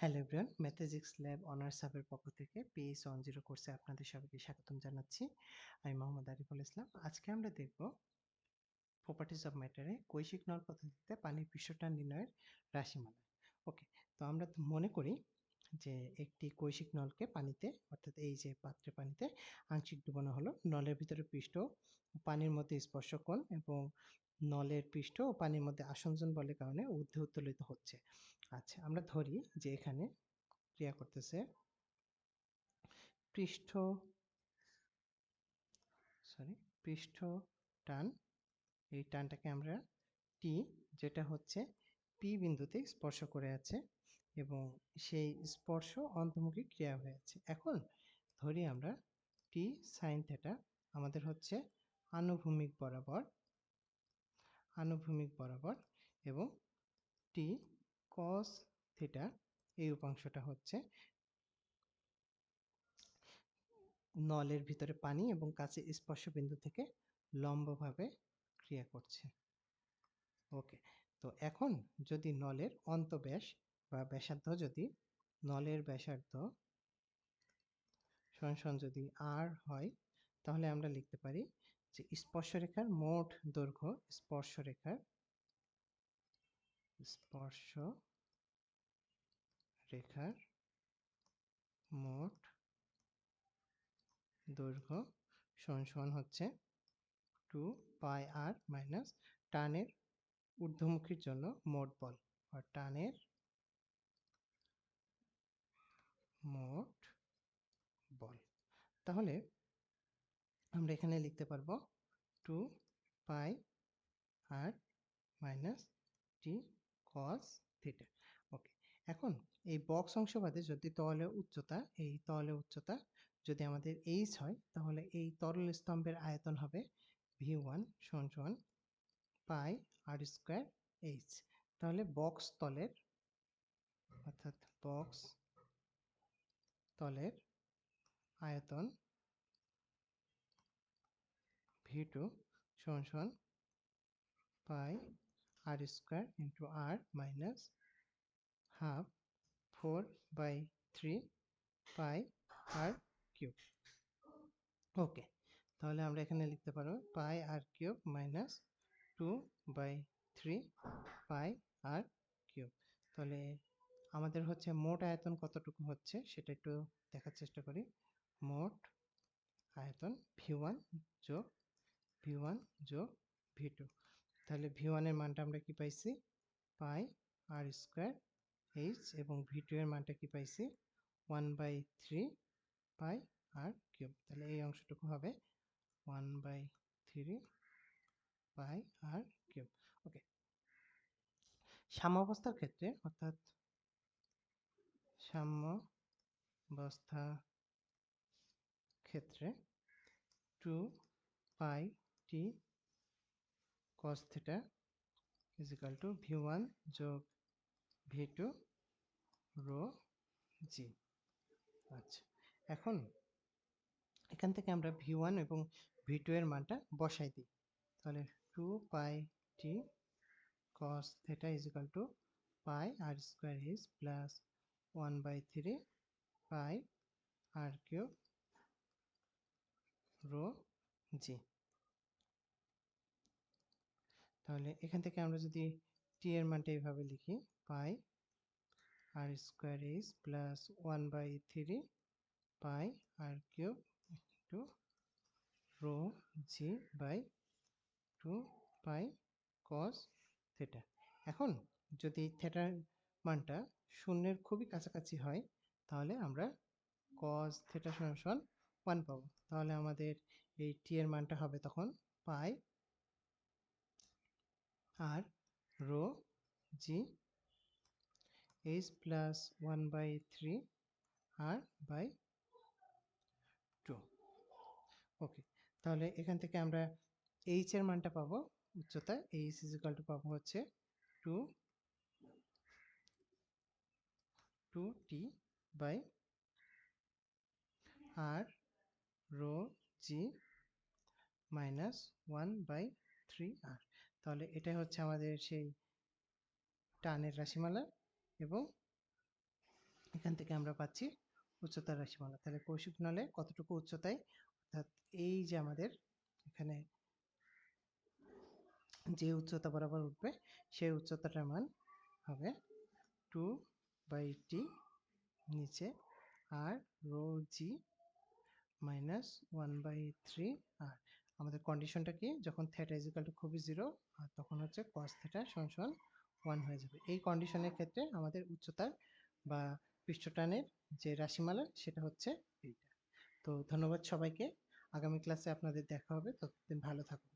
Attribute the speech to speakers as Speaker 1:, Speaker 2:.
Speaker 1: Hello everyone Mathegics lab honours সাবের পক্ষ থেকে PS one zero কোর্সে আপনাদের সবাইকে স্বাগতম জানাচ্ছি। আমি মোহাম্মদ আরিফুল ইসলাম। আজকে আমরা দেখব প্রপার্টিজ অফ ম্যাটারে কৈশিক নল পদ্ধতিতে পানির পৃষ্ঠটান নির্ণয়ের রাশিমালা। ওকে তো আমরা মনে করি যে একটি কৈশিক নলকে পানিতে, অর্থাৎ এই যে পাত্রে পানিতে আংশিক ডুবানো হলো, নলের ভিতরে পৃষ্ঠ পানির মধ্যে স্পর্শ কোণ এবং নলের পৃষ্ঠ ও পানির মধ্যে আসঞ্জন বলের কারণে ঊর্ধ্বে উত্তোলিত হচ্ছে। আচ্ছা আমরা ধরি যে এখানে ক্রিয়া করতেছে পৃষ্ঠ সরি পৃষ্ঠ টান, এই টানটাকে আমরা টি যেটা হচ্ছে পি বিন্দুতে স্পর্শ করে আছে এবং সেই স্পর্শ অন্তর্মুখী ক্রিয়া হয়ে আছে। এখন ধরি আমরা টি সাইন থেটা আমাদের হচ্ছে আনুভূমিক বরাবর আনুভূমিক বরাবর এবং টি কস থিটা এই উপাংশটা হচ্ছে নলের ভিতরে পানি এবং কাছে স্পর্শ বিন্দু থেকে লম্বভাবে ক্রিয়া করছে। ওকে তো এখন যদি নলের অন্তব্যাস বা ব্যাসার্ধ যদি নলের ব্যাসার্ধ সমান যদি আর হয়, তাহলে আমরা লিখতে পারি যে স্পর্শরেখার মোট দৈর্ঘ্য স্পর্শরেখার স্পর্শ রেখার মোট দৈর্ঘ্য সমান সমান হচ্ছে টু পাই আর মাইনাস টানের ঊর্ধ্বমুখীর জন্য মোট বল। আর টানের মোট বল। তাহলে আমরা এখানে লিখতে পারব two pi r minus t cos theta okay এখন এই বক্স অংশ বাদে যদি তলের উচ্চতা, এই তলের উচ্চতা যদি আমাদের এইচ হয়, তাহলে এই তরল স্তম্ভের আয়তন হবে ভি ওয়ান সমান সমান পাই আর স্কোয়ার এইচ তাহলে বক্স তলের, অর্থাৎ বক্স তলের আয়তন ভি টু সমান সমান pi r square into r minus half four by three pi r cube okay তাহলে আমরা এখানে লিখতে পারব pi r cube minus two by three pi r cube তাহলে আমাদের হচ্ছে মোট আয়তন কতটুকু হচ্ছে সেটা একটু দেখার চেষ্টা করি। মোট আয়তন ভি ওয়ান যোগ ভি ওয়ান যোগ ভি টু। তাহলে ভি ওয়ানের মানটা আমরা কি পাইছি? পাই আর স্কোয়ার এইচ এবং ভি টু এর মানটা কি পাইছি? One by three pi r cube. তাহলে এই অংশটুকু হবে one by three pi r cube. Okay. সাম্যাবস্থার ক্ষেত্রে, অর্থাৎ সাম্যাবস্থা ক্ষেত্রে two pi T cos theta is equal to v1 যোগ v2 রো জি আচ্ছা এখন এখান থেকে আমরা ভি ওয়ান এবং ভি টু এর মানটা বসাই দিই। তাহলে two pi T cos theta is equal to pi r square is plus one by three pi r cube rho g তাহলে এখান থেকে আমরা যদি টি এর মানটা এইভাবে লিখি, pi r square is plus one by three pi r cube to rho g by two pi cos theta এখন যদি থেটার মানটা শূন্যের খুবই কাছাকাছি হয়, তাহলে আমরা কস থেটা সমান ওয়ান পাবো। তাহলে আমাদের এই টি এর মানটা হবে তখন pi r rho g H plus one by three r by two. Okay, তাহলে এখান থেকে আমরা এইচ এর মানটা পাবো উচ্চতা এইচ ইজিক্যাল টু পাবো হচ্ছে to two T by r rho g minus one by three r. তাহলে এটাই হচ্ছে আমাদের সেই টানের রাশিমালা এবং এখান থেকে আমরা পাচ্ছি উচ্চতার রাশিমালা। তাহলে কৌশিক নলে কতটুকু উচ্চতায়? অর্থাৎ এই যে আমাদের এখানে যে উচ্চতা বরাবর উঠবে, সেই উচ্চতাটার মান হবে টু বাই টি নিচে r rho g minus one by three r. আমাদের কন্ডিশনটা কি? যখন থেটা ইজিক্যাল টু খুবই জিরো আর তখন হচ্ছে কস থেটা সমান ওয়ান হয়ে যাবে। এই কন্ডিশনের ক্ষেত্রে আমাদের উচ্চতার বা পৃষ্ঠটানের যে রাশিমালা, সেটা হচ্ছে এইটা। তো ধন্যবাদ সবাইকে। আগামী ক্লাসে আপনাদের দেখা হবে। ততদিন ভালো থাকুন।